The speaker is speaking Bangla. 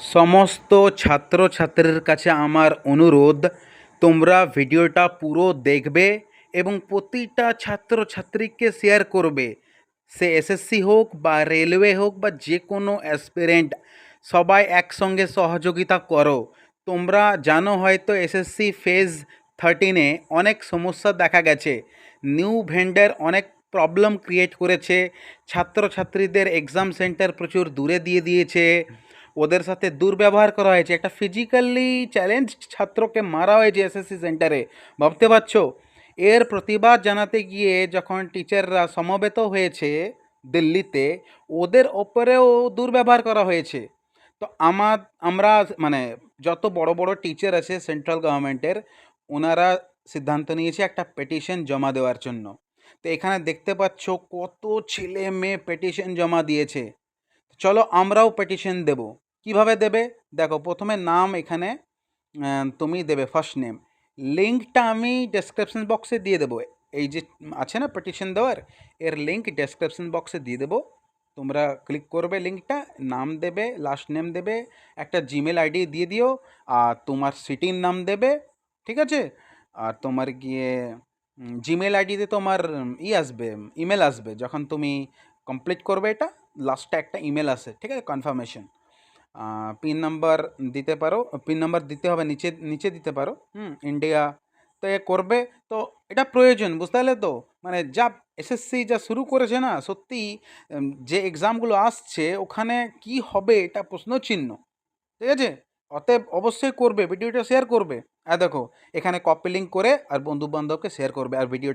সমস্ত ছাত্রছাত্রীর কাছে আমার অনুরোধ, তোমরা ভিডিওটা পুরো দেখবে এবং প্রতিটা ছাত্রছাত্রীকে শেয়ার করবে। সে এসএসসি হোক বা রেলওয়ে হোক বা যে কোনো অ্যাসপিরেন্ট সবাই একসঙ্গে সহযোগিতা করো। তোমরা জানো হয়তো এসএসসি ফেজ থার্টিনে অনেক সমস্যা দেখা গেছে। নিউ ভেন্ডার অনেক প্রবলেম ক্রিয়েট করেছে। ছাত্রছাত্রীদের এক্সাম সেন্টার প্রচুর দূরে দিয়ে দিয়েছে। ওদের সাথে দুর্ব্যবহার করা হয়েছে। একটা ফিজিক্যালি চ্যালেঞ্জ ছাত্রকে মারা হয়েছে এসএসসি সেন্টারে ভাবতে পারছ? এর প্রতিবাদ জানাতে গিয়ে যখন টিচাররা সমবেত হয়েছে দিল্লিতে, ওদের ওপরেও দুর্ব্যবহার করা হয়েছে। তো আমার, আমরা মানে যত বড় বড় টিচার আছে সেন্ট্রাল গভর্নমেন্টের ওনারা সিদ্ধান্ত নিয়েছে একটা পেটিশন জমা দেওয়ার জন্য। তো এখানে দেখতে পাচ্ছ কত ছেলে মেয়ে পেটিশন জমা দিয়েছে। চলো আমরাও পেটিশন দেব। কীভাবে দেবে? দেখো, প্রথমে নাম এখানে তুমি দেবে ফার্স্ট নেম লিঙ্কটা আমি ডেসক্রিপশন বক্সে দিয়ে দেবো। এই যে আছে না পিটিশন দেওয়ার, এর লিঙ্ক ডেসক্রিপশন বক্সে দিয়ে দেবো। তোমরা ক্লিক করবে লিঙ্কটা নাম দেবে লাস্ট নেম দেবে, একটা জিমেল আইডি দিয়ে দিও, আর তোমার সিটির নাম দেবে, ঠিক আছে? আর তোমার গিয়ে জিমেল আইডিতে তোমার ই আসবে ইমেল আসবে। যখন তুমি কমপ্লিট করবে এটা লাস্টে একটা ইমেল আসে, ঠিক আছে? কনফার্মেশন পিন নাম্বার দিতে পারো পিন নাম্বার দিতে হবে, নিচে নিচে দিতে পারো, হুম ইন্ডিয়া তো এ করবে, তো এটা প্রয়োজন, বুঝতে পারলে তো? মানে যা এসএসসি যা শুরু করেছে না, সত্যি যে এক্সামগুলো আসছে, ওখানে কি হবে এটা প্রশ্নচিহ্ন ঠিক আছে? অতএব অবশ্যই করবে, ভিডিওটা শেয়ার করবে। আর দেখো, এখানে কপি লিঙ্ক করে আর বন্ধু বান্ধবকে শেয়ার করবে, আর ভিডিও